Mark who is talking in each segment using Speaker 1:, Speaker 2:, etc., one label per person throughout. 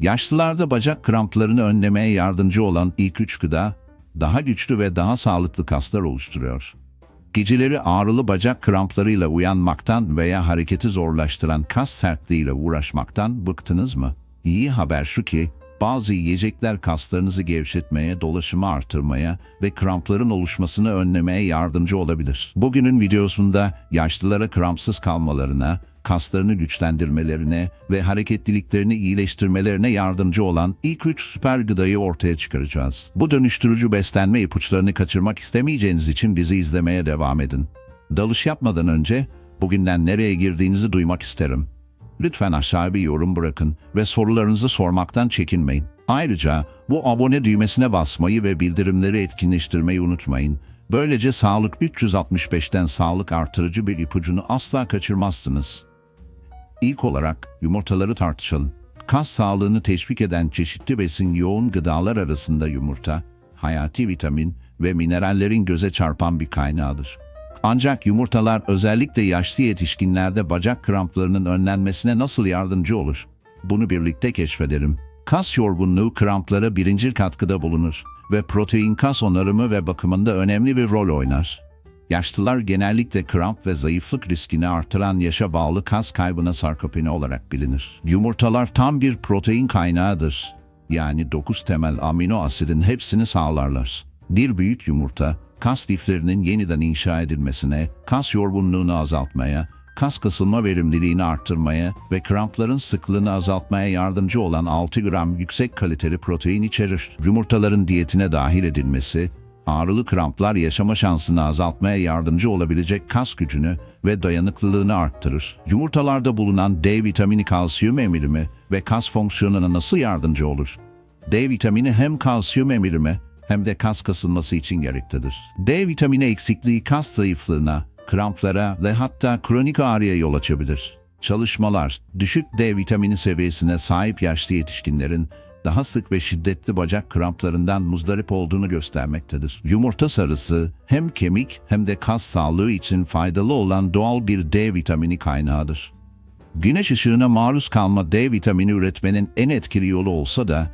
Speaker 1: Yaşlılarda bacak kramplarını önlemeye yardımcı olan ilk üç gıda, daha güçlü ve daha sağlıklı kaslar oluşturuyor. Geceleri ağrılı bacak kramplarıyla uyanmaktan veya hareketi zorlaştıran kas sertliğiyle uğraşmaktan bıktınız mı? İyi haber şu ki, bazı yiyecekler kaslarınızı gevşetmeye, dolaşımı artırmaya ve krampların oluşmasını önlemeye yardımcı olabilir. Bugünün videosunda yaşlılara krampsız kalmalarına, kaslarını güçlendirmelerine ve hareketliliklerini iyileştirmelerine yardımcı olan ilk üç süper gıdayı ortaya çıkaracağız. Bu dönüştürücü beslenme ipuçlarını kaçırmak istemeyeceğiniz için bizi izlemeye devam edin. Dalış yapmadan önce bugünden nereye girdiğinizi duymak isterim. Lütfen aşağıya bir yorum bırakın ve sorularınızı sormaktan çekinmeyin. Ayrıca bu abone düğmesine basmayı ve bildirimleri etkinleştirmeyi unutmayın. Böylece Sağlık 365'ten sağlık artırıcı bir ipucunu asla kaçırmazsınız. İlk olarak yumurtaları tartışalım. Kas sağlığını teşvik eden çeşitli besin yoğun gıdalar arasında yumurta, hayati vitamin ve minerallerin göze çarpan bir kaynağıdır. Ancak yumurtalar özellikle yaşlı yetişkinlerde bacak kramplarının önlenmesine nasıl yardımcı olur? Bunu birlikte keşfedelim. Kas yorgunluğu kramplara birincil katkıda bulunur ve protein kas onarımı ve bakımında önemli bir rol oynar. Yaşlılar genellikle kramp ve zayıflık riskini artıran yaşa bağlı kas kaybına sarkopeni olarak bilinir. Yumurtalar tam bir protein kaynağıdır. Yani 9 temel amino asidin hepsini sağlarlar. Bir büyük yumurta, kas liflerinin yeniden inşa edilmesine, kas yorgunluğunu azaltmaya, kas kasılma verimliliğini arttırmaya ve krampların sıklığını azaltmaya yardımcı olan 6 gram yüksek kaliteli protein içerir. Yumurtaların diyetine dahil edilmesi, ağrılı kramplar yaşama şansını azaltmaya yardımcı olabilecek kas gücünü ve dayanıklılığını arttırır. Yumurtalarda bulunan D vitamini kalsiyum emirimi ve kas fonksiyonuna nasıl yardımcı olur? D vitamini hem kalsiyum emirimi hem de kas kasılması için gereklidir. D vitamini eksikliği kas zayıflığına, kramplara ve hatta kronik ağrıya yol açabilir. Çalışmalar, düşük D vitamini seviyesine sahip yaşlı yetişkinlerin daha sık ve şiddetli bacak kramplarından muzdarip olduğunu göstermektedir. Yumurta sarısı hem kemik hem de kas sağlığı için faydalı olan doğal bir D vitamini kaynağıdır. Güneş ışığına maruz kalma D vitamini üretmenin en etkili yolu olsa da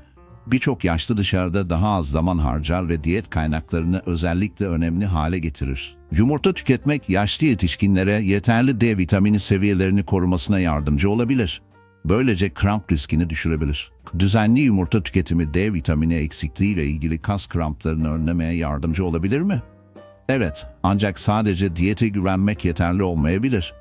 Speaker 1: birçok yaşlı dışarıda daha az zaman harcar ve diyet kaynaklarını özellikle önemli hale getirir. Yumurta tüketmek yaşlı yetişkinlere yeterli D vitamini seviyelerini korumasına yardımcı olabilir. Böylece kramp riskini düşürebilir. Düzenli yumurta tüketimi D vitamini eksikliği ile ilgili kas kramplarını önlemeye yardımcı olabilir mi? Evet, ancak sadece diyete güvenmek yeterli olmayabilir.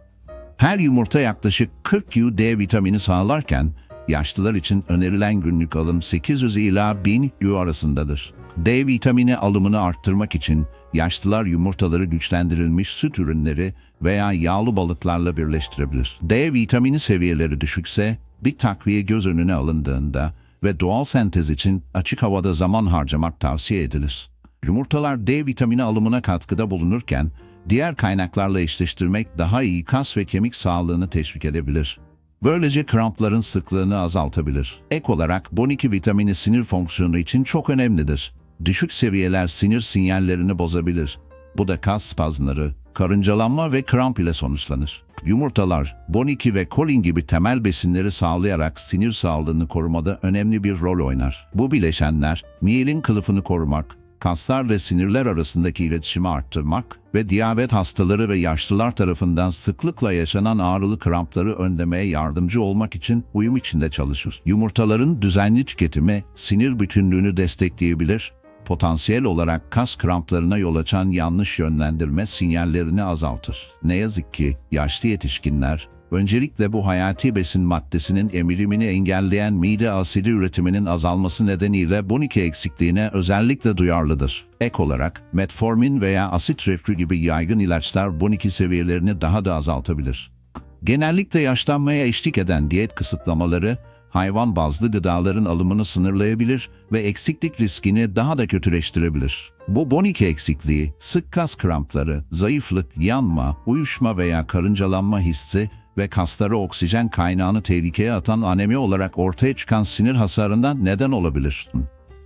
Speaker 1: Her yumurta yaklaşık 40 U D vitamini sağlarken, yaşlılar için önerilen günlük alım 800 ila 1000 U arasındadır. D vitamini alımını arttırmak için yaşlılar yumurtaları güçlendirilmiş süt ürünleri veya yağlı balıklarla birleştirebilir. D vitamini seviyeleri düşükse bir takviye göz önüne alındığında ve doğal sentez için açık havada zaman harcamak tavsiye edilir. Yumurtalar D vitamini alımına katkıda bulunurken diğer kaynaklarla eşleştirmek daha iyi kas ve kemik sağlığını teşvik edebilir. Böylece krampların sıklığını azaltabilir. Ek olarak B12 vitamini sinir fonksiyonu için çok önemlidir. Düşük seviyeler sinir sinyallerini bozabilir. Bu da kas spazmları, karıncalanma ve kramp ile sonuçlanır. Yumurtalar, B12 ve kolin gibi temel besinleri sağlayarak sinir sağlığını korumada önemli bir rol oynar. Bu bileşenler, miyelin kılıfını korumak, kaslar ve sinirler arasındaki iletişimi arttırmak ve diyabet hastaları ve yaşlılar tarafından sıklıkla yaşanan ağrılı krampları önlemeye yardımcı olmak için uyum içinde çalışır. Yumurtaların düzenli tüketimi sinir bütünlüğünü destekleyebilir, potansiyel olarak kas kramplarına yol açan yanlış yönlendirme sinyallerini azaltır. Ne yazık ki yaşlı yetişkinler öncelikle bu hayati besin maddesinin emilimini engelleyen mide asidi üretiminin azalması nedeniyle B12 eksikliğine özellikle duyarlıdır. Ek olarak metformin veya asit reflü gibi yaygın ilaçlar B12 seviyelerini daha da azaltabilir. Genellikle yaşlanmaya eşlik eden diyet kısıtlamaları, hayvan bazlı gıdaların alımını sınırlayabilir ve eksiklik riskini daha da kötüleştirebilir. Bu B12 eksikliği, sık kas krampları, zayıflık, yanma, uyuşma veya karıncalanma hissi ve kaslara oksijen kaynağını tehlikeye atan anemi olarak ortaya çıkan sinir hasarından neden olabilir.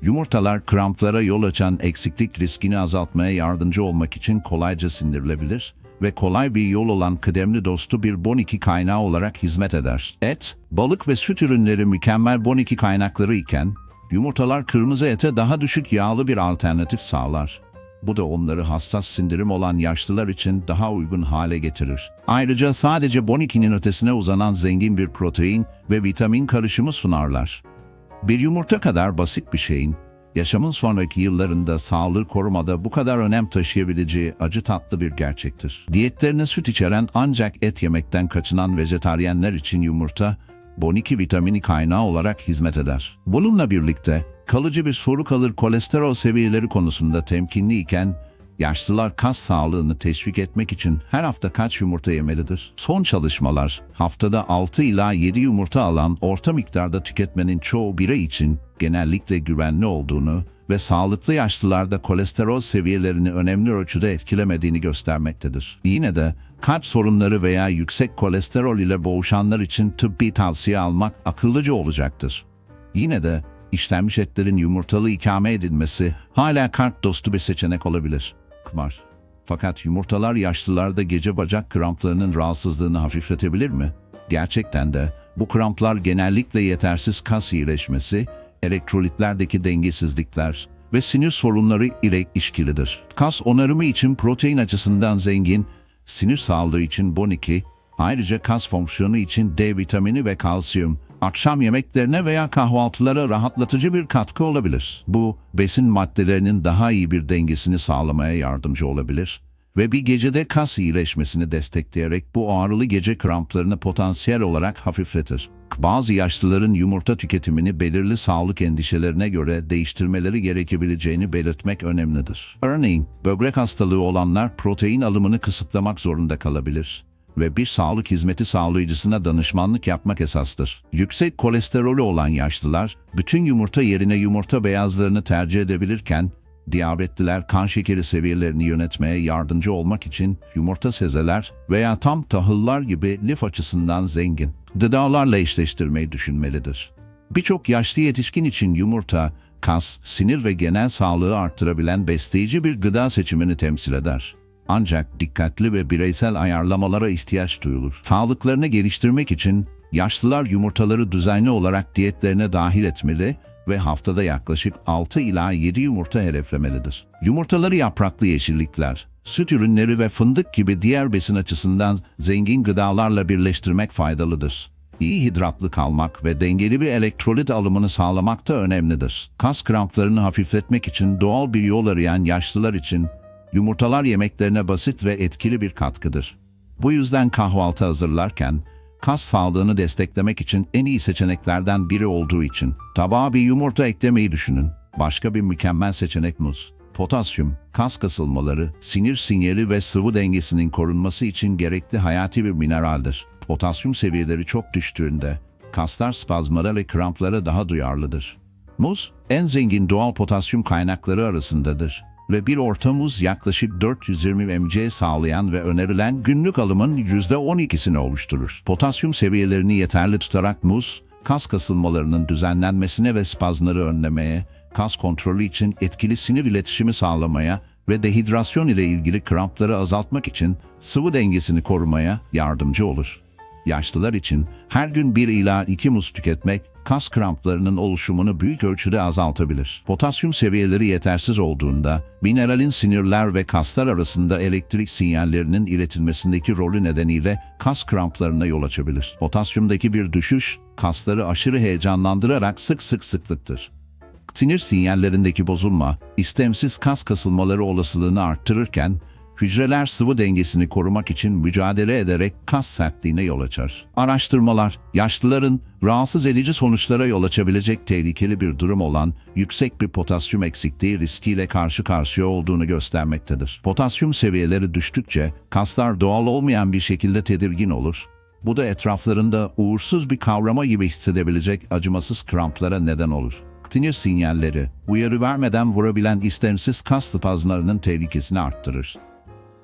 Speaker 1: Yumurtalar kramplara yol açan eksiklik riskini azaltmaya yardımcı olmak için kolayca sindirilebilir ve kolay bir yol olan kıdemli dostu bir B12 kaynağı olarak hizmet eder. Et, balık ve süt ürünleri mükemmel B12 kaynakları iken, yumurtalar kırmızı ete daha düşük yağlı bir alternatif sağlar. Bu da onları hassas sindirim olan yaşlılar için daha uygun hale getirir. Ayrıca sadece B12'nin ötesine uzanan zengin bir protein ve vitamin karışımı sunarlar. Bir yumurta kadar basit bir şeyin, yaşamın sonraki yıllarında sağlığı korumada bu kadar önem taşıyabileceği acı tatlı bir gerçektir. Diyetlerine süt içeren ancak et yemekten kaçınan vejetaryenler için yumurta, B12 vitamini kaynağı olarak hizmet eder. Bununla birlikte kalıcı bir soru kalır kolesterol seviyeleri konusunda temkinli iken yaşlılar kas sağlığını teşvik etmek için her hafta kaç yumurta yemelidir? Son çalışmalar haftada 6 ila 7 yumurta alan orta miktarda tüketmenin çoğu birey için genellikle güvenli olduğunu ve sağlıklı yaşlılarda kolesterol seviyelerini önemli ölçüde etkilemediğini göstermektedir. Yine de kalp sorunları veya yüksek kolesterol ile boğuşanlar için tıbbi tavsiye almak akıllıca olacaktır. Yine de işlenmiş etlerin yumurtalı ikame edilmesi hala kalp dostu bir seçenek olabilir. Kımar. Fakat yumurtalar yaşlılarda gece bacak kramplarının rahatsızlığını hafifletebilir mi? Gerçekten de bu kramplar genellikle yetersiz kas iyileşmesi, elektrolitlerdeki dengesizlikler ve sinir sorunları ile ilişkilidir. Kas onarımı için protein açısından zengin, sinir sağlığı için B12, ayrıca kas fonksiyonu için D vitamini ve kalsiyum, akşam yemeklerine veya kahvaltılara rahatlatıcı bir katkı olabilir. Bu, besin maddelerinin daha iyi bir dengesini sağlamaya yardımcı olabilir ve bir gecede kas iyileşmesini destekleyerek bu ağrılı gece kramplarını potansiyel olarak hafifletir. Bazı yaşlıların yumurta tüketimini belirli sağlık endişelerine göre değiştirmeleri gerekebileceğini belirtmek önemlidir. Örneğin, böbrek hastalığı olanlar protein alımını kısıtlamak zorunda kalabilir ve bir sağlık hizmeti sağlayıcısına danışmanlık yapmak esastır. Yüksek kolesterolü olan yaşlılar, bütün yumurta yerine yumurta beyazlarını tercih edebilirken, diyabetliler kan şekeri seviyelerini yönetmeye yardımcı olmak için yumurta sezeler veya tam tahıllar gibi lif açısından zengin gıdalarla eşleştirmeyi düşünmelidir. Birçok yaşlı yetişkin için yumurta, kas, sinir ve genel sağlığı arttırabilen besleyici bir gıda seçimini temsil eder. Ancak dikkatli ve bireysel ayarlamalara ihtiyaç duyulur. Sağlıklarını geliştirmek için yaşlılar yumurtaları düzenli olarak diyetlerine dahil etmeli ve haftada yaklaşık 6 ila 7 yumurta hedeflemelidir. Yumurtaları yapraklı yeşillikler, süt ürünleri ve fındık gibi diğer besin açısından zengin gıdalarla birleştirmek faydalıdır. İyi hidratlı kalmak ve dengeli bir elektrolit alımını sağlamak da önemlidir. Kas kramplarını hafifletmek için doğal bir yol arayan yaşlılar için yumurtalar yemeklerine basit ve etkili bir katkıdır. Bu yüzden kahvaltı hazırlarken kas sağlığını desteklemek için en iyi seçeneklerden biri olduğu için tabağa bir yumurta eklemeyi düşünün. Başka bir mükemmel seçenek muz. Potasyum, kas kasılmaları, sinir sinyali ve sıvı dengesinin korunması için gerekli hayati bir mineraldir. Potasyum seviyeleri çok düştüğünde kaslar spazmlara ve kramplara daha duyarlıdır. Muz, en zengin doğal potasyum kaynakları arasındadır ve bir orta muz yaklaşık 420 mg sağlayan ve önerilen günlük alımın %12'sini oluşturur. Potasyum seviyelerini yeterli tutarak muz, kas kasılmalarının düzenlenmesine ve spazmları önlemeye, kas kontrolü için etkili sinir iletişimi sağlamaya ve dehidrasyon ile ilgili krampları azaltmak için sıvı dengesini korumaya yardımcı olur. Yaşlılar için her gün 1 ila 2 muz tüketmek kas kramplarının oluşumunu büyük ölçüde azaltabilir. Potasyum seviyeleri yetersiz olduğunda mineralin sinirler ve kaslar arasında elektrik sinyallerinin iletilmesindeki rolü nedeniyle kas kramplarına yol açabilir. Potasyumdaki bir düşüş kasları aşırı heyecanlandırarak sık sık sıklıktır. Sinir sinyallerindeki bozulma, istemsiz kas kasılmaları olasılığını arttırırken, hücreler sıvı dengesini korumak için mücadele ederek kas sertliğine yol açar. Araştırmalar, yaşlıların rahatsız edici sonuçlara yol açabilecek tehlikeli bir durum olan yüksek bir potasyum eksikliği riskiyle karşı karşıya olduğunu göstermektedir. Potasyum seviyeleri düştükçe kaslar doğal olmayan bir şekilde tedirgin olur. Bu da etraflarında uğursuz bir kavrama gibi hissedebilecek acımasız kramplara neden olur sinir sinyalleri, uyarı vermeden vurabilen istemsiz kas spazmlarının tehlikesini arttırır.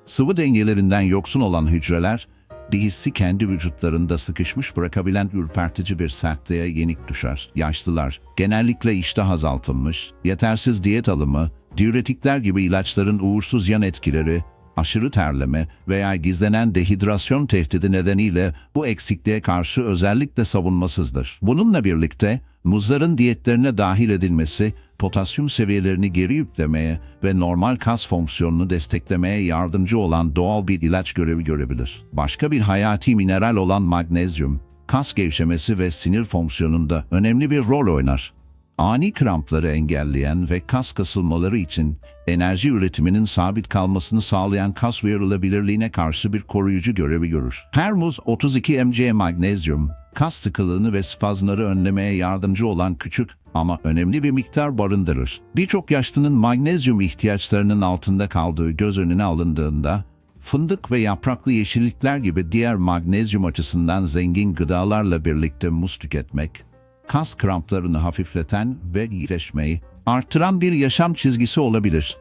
Speaker 1: Sıvı dengelerinden yoksun olan hücreler, bir hissi kendi vücutlarında sıkışmış bırakabilen ürpertici bir sertliğe yenik düşer. Yaşlılar, genellikle iştah azaltılmış, yetersiz diyet alımı, diüretikler gibi ilaçların uğursuz yan etkileri, aşırı terleme veya gizlenen dehidrasyon tehdidi nedeniyle bu eksikliğe karşı özellikle savunmasızdır. Bununla birlikte muzların diyetlerine dahil edilmesi potasyum seviyelerini geri yüklemeye ve normal kas fonksiyonunu desteklemeye yardımcı olan doğal bir ilaç görevi görebilir. Başka bir hayati mineral olan magnezyum, kas gevşemesi ve sinir fonksiyonunda önemli bir rol oynar. Ani krampları engelleyen ve kas kasılmaları için enerji üretiminin sabit kalmasını sağlayan kas uyarılabilirliğine karşı bir koruyucu görevi görür. Her muz 32 mg magnezyum, kas sıkılığını ve spazmları önlemeye yardımcı olan küçük ama önemli bir miktar barındırır. Birçok yaşlının magnezyum ihtiyaçlarının altında kaldığı göz önüne alındığında, fındık ve yapraklı yeşillikler gibi diğer magnezyum açısından zengin gıdalarla birlikte muz tüketmek, kas kramplarını hafifleten ve iyileşmeyi artıran bir yaşam çizgisi olabilir.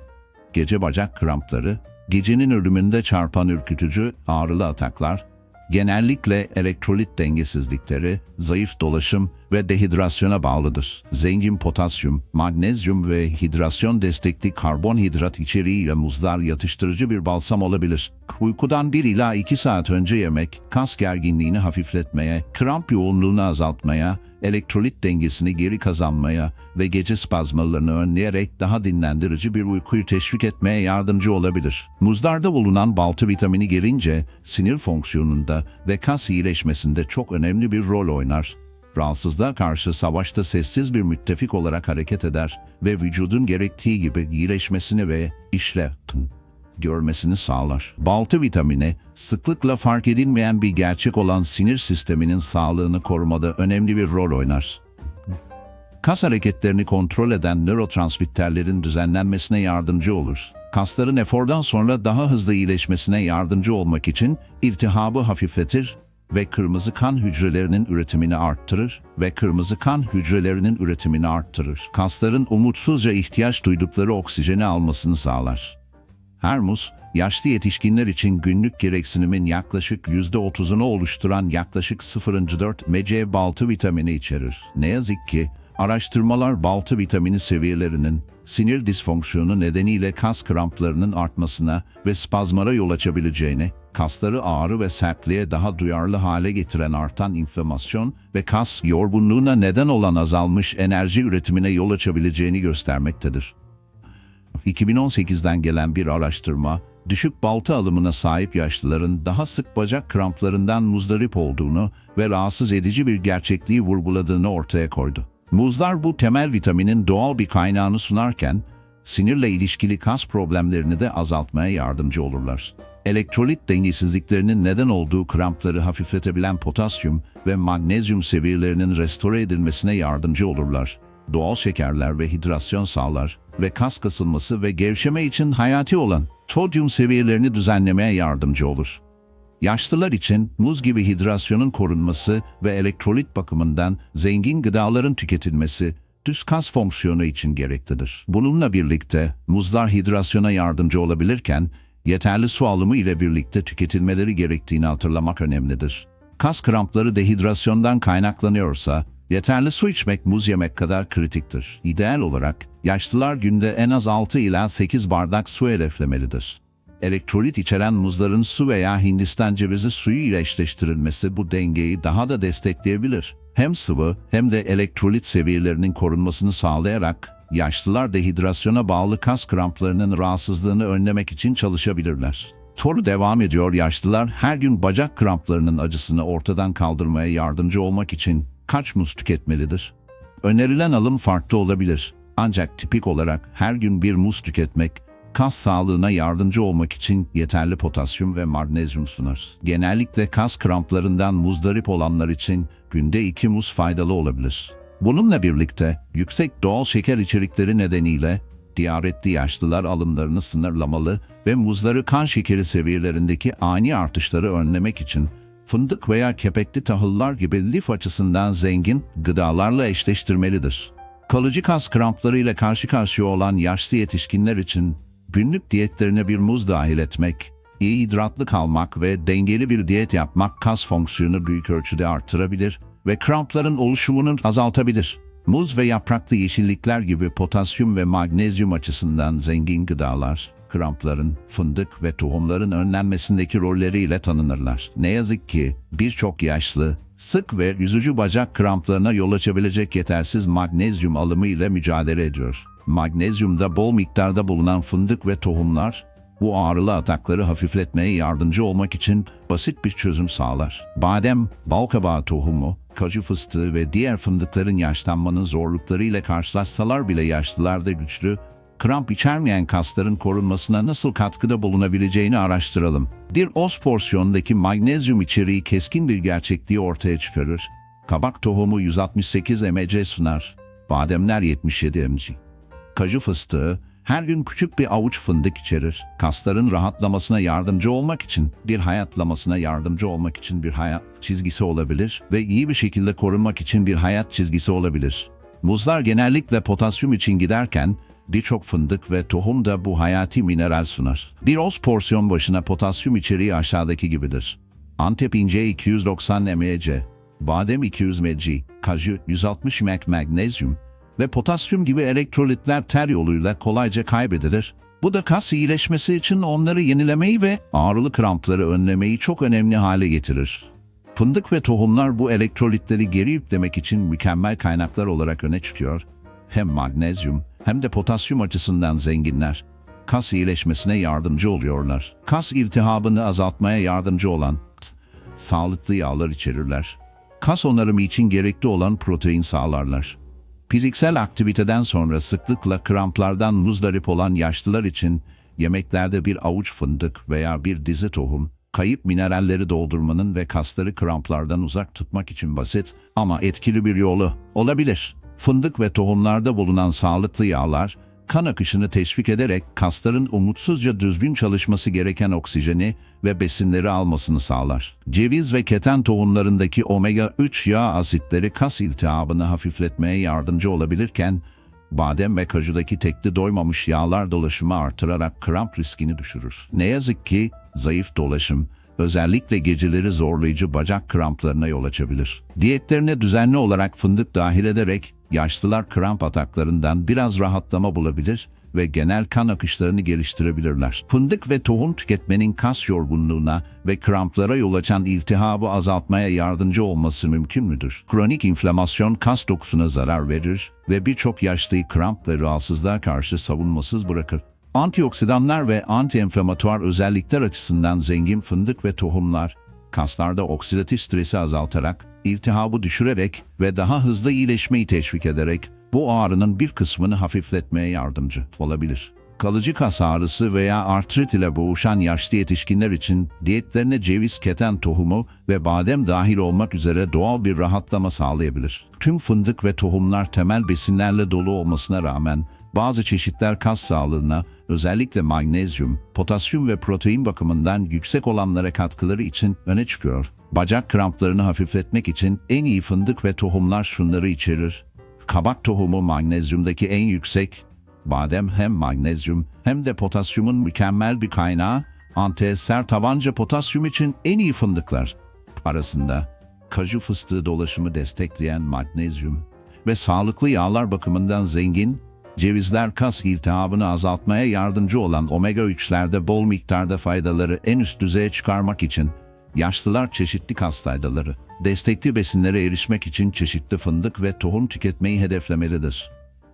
Speaker 1: Gece bacak krampları, gecenin ölümünde çarpan ürkütücü ağrılı ataklar, genellikle elektrolit dengesizlikleri, zayıf dolaşım ve dehidrasyona bağlıdır. Zengin potasyum, magnezyum ve hidrasyon destekli karbonhidrat içeriğiyle muzlar yatıştırıcı bir balsam olabilir. Uykudan 1 ila 2 saat önce yemek, kas gerginliğini hafifletmeye, kramp yoğunluğunu azaltmaya, elektrolit dengesini geri kazanmaya ve gece spazmalarını önleyerek daha dinlendirici bir uykuyu teşvik etmeye yardımcı olabilir. Muzlarda bulunan baltı vitamini gelince sinir fonksiyonunda ve kas iyileşmesinde çok önemli bir rol oynar. Rahatsızlığa karşı savaşta sessiz bir müttefik olarak hareket eder ve vücudun gerektiği gibi iyileşmesini ve işle görmesini sağlar. Baltı vitamini, sıklıkla fark edilmeyen bir gerçek olan sinir sisteminin sağlığını korumada önemli bir rol oynar. Kas hareketlerini kontrol eden nörotransmitterlerin düzenlenmesine yardımcı olur. Kasların efordan sonra daha hızlı iyileşmesine yardımcı olmak için iltihabı hafifletir ve kırmızı kan hücrelerinin üretimini arttırır ve kırmızı kan hücrelerinin üretimini arttırır. Kasların umutsuzca ihtiyaç duydukları oksijeni almasını sağlar. Her muz, yaşlı yetişkinler için günlük gereksinimin yaklaşık %30'unu oluşturan yaklaşık 0,4 mg baltı vitamini içerir. Ne yazık ki, araştırmalar baltı vitamini seviyelerinin sinir disfonksiyonu nedeniyle kas kramplarının artmasına ve spazmara yol açabileceğini, kasları ağrı ve sertliğe daha duyarlı hale getiren artan inflamasyon ve kas yorgunluğuna neden olan azalmış enerji üretimine yol açabileceğini göstermektedir. 2018'den gelen bir araştırma, düşük balta alımına sahip yaşlıların daha sık bacak kramplarından muzdarip olduğunu ve rahatsız edici bir gerçekliği vurguladığını ortaya koydu. Muzlar bu temel vitaminin doğal bir kaynağını sunarken, sinirle ilişkili kas problemlerini de azaltmaya yardımcı olurlar. Elektrolit dengesizliklerinin neden olduğu krampları hafifletebilen potasyum ve magnezyum seviyelerinin restore edilmesine yardımcı olurlar. Doğal şekerler ve hidrasyon sağlar ve kas kasılması ve gevşeme için hayati olan sodyum seviyelerini düzenlemeye yardımcı olur. Yaşlılar için muz gibi hidrasyonun korunması ve elektrolit bakımından zengin gıdaların tüketilmesi düz kas fonksiyonu için gereklidir. Bununla birlikte muzlar hidrasyona yardımcı olabilirken yeterli su alımı ile birlikte tüketilmeleri gerektiğini hatırlamak önemlidir. Kas krampları dehidrasyondan kaynaklanıyorsa yeterli su içmek muz yemek kadar kritiktir. İdeal olarak yaşlılar günde en az 6 ila 8 bardak su hedeflemelidir. Elektrolit içeren muzların su veya Hindistan cevizi suyu ile eşleştirilmesi bu dengeyi daha da destekleyebilir. Hem sıvı hem de elektrolit seviyelerinin korunmasını sağlayarak yaşlılar dehidrasyona bağlı kas kramplarının rahatsızlığını önlemek için çalışabilirler. Soru devam ediyor yaşlılar her gün bacak kramplarının acısını ortadan kaldırmaya yardımcı olmak için kaç muz tüketmelidir? Önerilen alım farklı olabilir. Ancak tipik olarak her gün bir muz tüketmek kas sağlığına yardımcı olmak için yeterli potasyum ve magnezyum sunar. Genellikle kas kramplarından muzdarip olanlar için günde iki muz faydalı olabilir. Bununla birlikte yüksek doğal şeker içerikleri nedeniyle diyaretli yaşlılar alımlarını sınırlamalı ve muzları kan şekeri seviyelerindeki ani artışları önlemek için fındık veya kepekli tahıllar gibi lif açısından zengin gıdalarla eşleştirmelidir. Kalıcı kas kramplarıyla karşı karşıya olan yaşlı yetişkinler için günlük diyetlerine bir muz dahil etmek, iyi hidratlı kalmak ve dengeli bir diyet yapmak kas fonksiyonu büyük ölçüde artırabilir ve krampların oluşumunu azaltabilir. Muz ve yapraklı yeşillikler gibi potasyum ve magnezyum açısından zengin gıdalar, krampların, fındık ve tohumların önlenmesindeki rolleriyle tanınırlar. Ne yazık ki birçok yaşlı, sık ve yüzücü bacak kramplarına yol açabilecek yetersiz magnezyum alımı ile mücadele ediyor. Magnezyumda bol miktarda bulunan fındık ve tohumlar bu ağrılı atakları hafifletmeye yardımcı olmak için basit bir çözüm sağlar. Badem, balkabağı tohumu, kaju fıstığı ve diğer fındıkların yaşlanmanın zorluklarıyla karşılaşsalar bile yaşlılarda güçlü, kramp içermeyen kasların korunmasına nasıl katkıda bulunabileceğini araştıralım. Bir oz porsiyondaki magnezyum içeriği keskin bir gerçekliği ortaya çıkarır. Kabak tohumu 168 mg sunar. Bademler 77 mg. Kaju fıstığı her gün küçük bir avuç fındık içerir. Kasların rahatlamasına yardımcı olmak için, bir hayatlamasına yardımcı olmak için bir hayat çizgisi olabilir ve iyi bir şekilde korunmak için bir hayat çizgisi olabilir. Muzlar genellikle potasyum için giderken birçok fındık ve tohum da bu hayati mineral sunar. Bir oz porsiyon başına potasyum içeriği aşağıdaki gibidir. Antep ince 290 mg, badem 200 mg, kaju 160 mg magnezyum, ve potasyum gibi elektrolitler ter yoluyla kolayca kaybedilir. Bu da kas iyileşmesi için onları yenilemeyi ve ağrılı krampları önlemeyi çok önemli hale getirir. Fındık ve tohumlar bu elektrolitleri geri yüklemek için mükemmel kaynaklar olarak öne çıkıyor. Hem magnezyum hem de potasyum açısından zenginler. Kas iyileşmesine yardımcı oluyorlar. Kas iltihabını azaltmaya yardımcı olan sağlıklı yağlar içerirler. Kas onarımı için gerekli olan protein sağlarlar. Fiziksel aktiviteden sonra sıklıkla kramplardan muzdarip olan yaşlılar için yemeklerde bir avuç fındık veya bir dizi tohum, kayıp mineralleri doldurmanın ve kasları kramplardan uzak tutmak için basit ama etkili bir yolu olabilir. Fındık ve tohumlarda bulunan sağlıklı yağlar, kan akışını teşvik ederek kasların umutsuzca düzgün çalışması gereken oksijeni ve besinleri almasını sağlar. Ceviz ve keten tohumlarındaki omega-3 yağ asitleri kas iltihabını hafifletmeye yardımcı olabilirken, badem ve kajudaki tekli doymamış yağlar dolaşımı artırarak kramp riskini düşürür. Ne yazık ki zayıf dolaşım, özellikle geceleri zorlayıcı bacak kramplarına yol açabilir. Diyetlerine düzenli olarak fındık dahil ederek yaşlılar kramp ataklarından biraz rahatlama bulabilir ve genel kan akışlarını geliştirebilirler. Fındık ve tohum tüketmenin kas yorgunluğuna ve kramplara yol açan iltihabı azaltmaya yardımcı olması mümkün müdür? Kronik inflamasyon kas dokusuna zarar verir ve birçok yaşlıyı kramp ve rahatsızlığa karşı savunmasız bırakır. Antioksidanlar ve antiinflamatuar özellikler açısından zengin fındık ve tohumlar, kaslarda oksidatif stresi azaltarak, iltihabı düşürerek ve daha hızlı iyileşmeyi teşvik ederek bu ağrının bir kısmını hafifletmeye yardımcı olabilir. Kalıcı kas ağrısı veya artrit ile boğuşan yaşlı yetişkinler için diyetlerine ceviz, keten tohumu ve badem dahil olmak üzere doğal bir rahatlama sağlayabilir. Tüm fındık ve tohumlar temel besinlerle dolu olmasına rağmen bazı çeşitler kas sağlığına, özellikle magnezyum, potasyum ve protein bakımından yüksek olanlara katkıları için öne çıkıyor. Bacak kramplarını hafifletmek için en iyi fındık ve tohumlar şunları içerir. Kabak tohumu magnezyumdaki en yüksek, badem hem magnezyum hem de potasyumun mükemmel bir kaynağı, antieser tabanca potasyum için en iyi fındıklar arasında kaju fıstığı dolaşımı destekleyen magnezyum ve sağlıklı yağlar bakımından zengin, cevizler kas iltihabını azaltmaya yardımcı olan omega-3'lerde bol miktarda faydaları en üst düzeye çıkarmak için yaşlılar çeşitli kas faydaları, destekli besinlere erişmek için çeşitli fındık ve tohum tüketmeyi hedeflemelidir.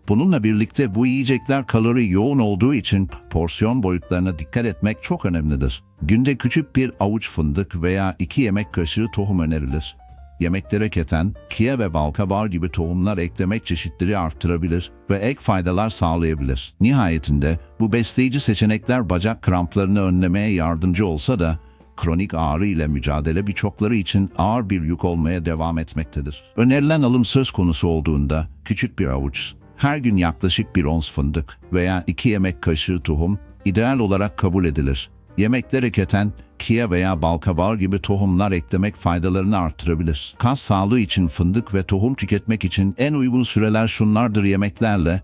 Speaker 1: Bununla birlikte bu yiyecekler kalori yoğun olduğu için porsiyon boyutlarına dikkat etmek çok önemlidir. Günde küçük bir avuç fındık veya iki yemek kaşığı tohum önerilir. Yemeklere keten, kiye ve balkabağı gibi tohumlar eklemek çeşitleri arttırabilir ve ek faydalar sağlayabilir. Nihayetinde bu besleyici seçenekler bacak kramplarını önlemeye yardımcı olsa da kronik ağrı ile mücadele birçokları için ağır bir yük olmaya devam etmektedir. Önerilen alım söz konusu olduğunda küçük bir avuç, her gün yaklaşık bir ons fındık veya iki yemek kaşığı tohum ideal olarak kabul edilir. Yemeklere keten, kia veya balkabağı gibi tohumlar eklemek faydalarını artırabilir. Kas sağlığı için fındık ve tohum tüketmek için en uygun süreler şunlardır yemeklerle,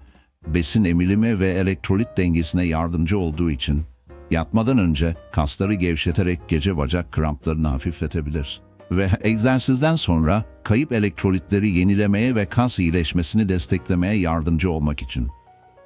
Speaker 1: besin emilimi ve elektrolit dengesine yardımcı olduğu için Yatmadan önce kasları gevşeterek gece bacak kramplarını hafifletebilir. Ve egzersizden sonra kayıp elektrolitleri yenilemeye ve kas iyileşmesini desteklemeye yardımcı olmak için.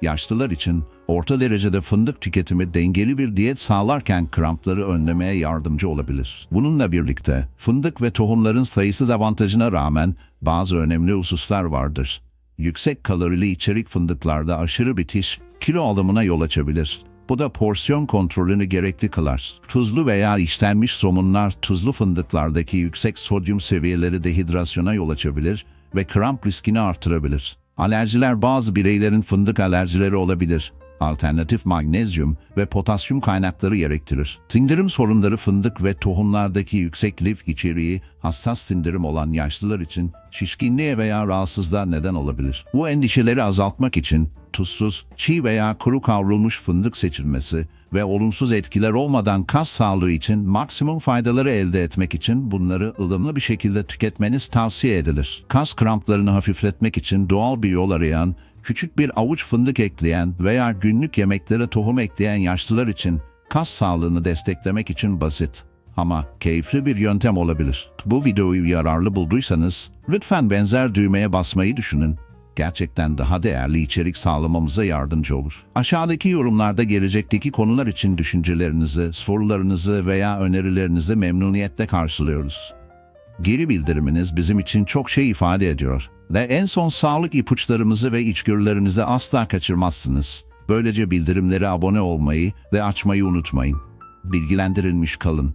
Speaker 1: Yaşlılar için orta derecede fındık tüketimi dengeli bir diyet sağlarken krampları önlemeye yardımcı olabilir. Bununla birlikte fındık ve tohumların sayısız avantajına rağmen bazı önemli hususlar vardır. Yüksek kalorili içerik fındıklarda aşırı bitiş kilo alımına yol açabilir. Bu da porsiyon kontrolünü gerekli kılar. Tuzlu veya işlenmiş somunlar tuzlu fındıklardaki yüksek sodyum seviyeleri dehidrasyona yol açabilir ve kramp riskini artırabilir. Alerjiler bazı bireylerin fındık alerjileri olabilir. Alternatif magnezyum ve potasyum kaynakları gerektirir. Sindirim sorunları fındık ve tohumlardaki yüksek lif içeriği hassas sindirim olan yaşlılar için şişkinliğe veya rahatsızlığa neden olabilir. Bu endişeleri azaltmak için tuzsuz, çiğ veya kuru kavrulmuş fındık seçilmesi ve olumsuz etkiler olmadan kas sağlığı için maksimum faydaları elde etmek için bunları ılımlı bir şekilde tüketmeniz tavsiye edilir. Kas kramplarını hafifletmek için doğal bir yol arayan, küçük bir avuç fındık ekleyen veya günlük yemeklere tohum ekleyen yaşlılar için kas sağlığını desteklemek için basit ama keyifli bir yöntem olabilir. Bu videoyu yararlı bulduysanız lütfen benzer düğmeye basmayı düşünün gerçekten daha değerli içerik sağlamamıza yardımcı olur. Aşağıdaki yorumlarda gelecekteki konular için düşüncelerinizi, sorularınızı veya önerilerinizi memnuniyetle karşılıyoruz. Geri bildiriminiz bizim için çok şey ifade ediyor ve en son sağlık ipuçlarımızı ve içgörülerinizi asla kaçırmazsınız. Böylece bildirimlere abone olmayı ve açmayı unutmayın. Bilgilendirilmiş kalın.